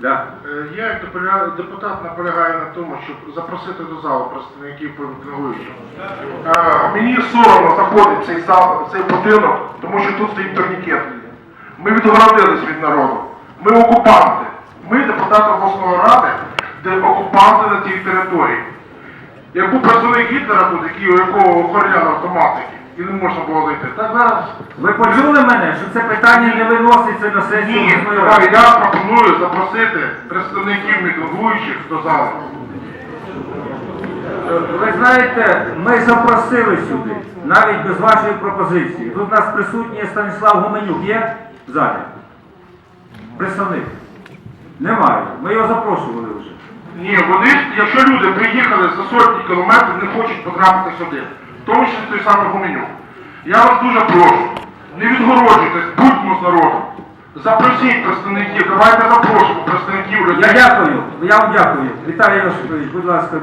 Да. Е, Я як депутат наполягаю на тому, щоб запросити до залу представників помітингуючих. Е, Мені соромно заходить цей зал, цей будинок, тому що тут стоїть турнікет. Ми відгородились від народу. Ми окупанти. Ми депутати обласної ради, де окупанти на цій території. Як був Гітлера тут, який, у якого охороняли автоматики, і не можна було зайти. Так зараз Ви почули мене, що це питання не виноситься на сесію ні, обласної ради? я пропоную запросити представників мітингуючих до залу. Ви знаєте, ми запросили сюди, навіть без вашої пропозиції. Тут у нас присутній Станіслав Гуменюк є в залі? Представник? Немає. Ми його запрошували вже. Ні, вони, якщо люди приїхали за сотні кілометрів, не хочуть потрапити сюди, тому числі той самий Гуменюк. Я вас дуже прошу, не відгороджуйтесь, будьмо з народом. Запросіть представників, давайте запрошуємо представників. Я дякую, я вам дякую. Віталій Йосипович, будь ласка,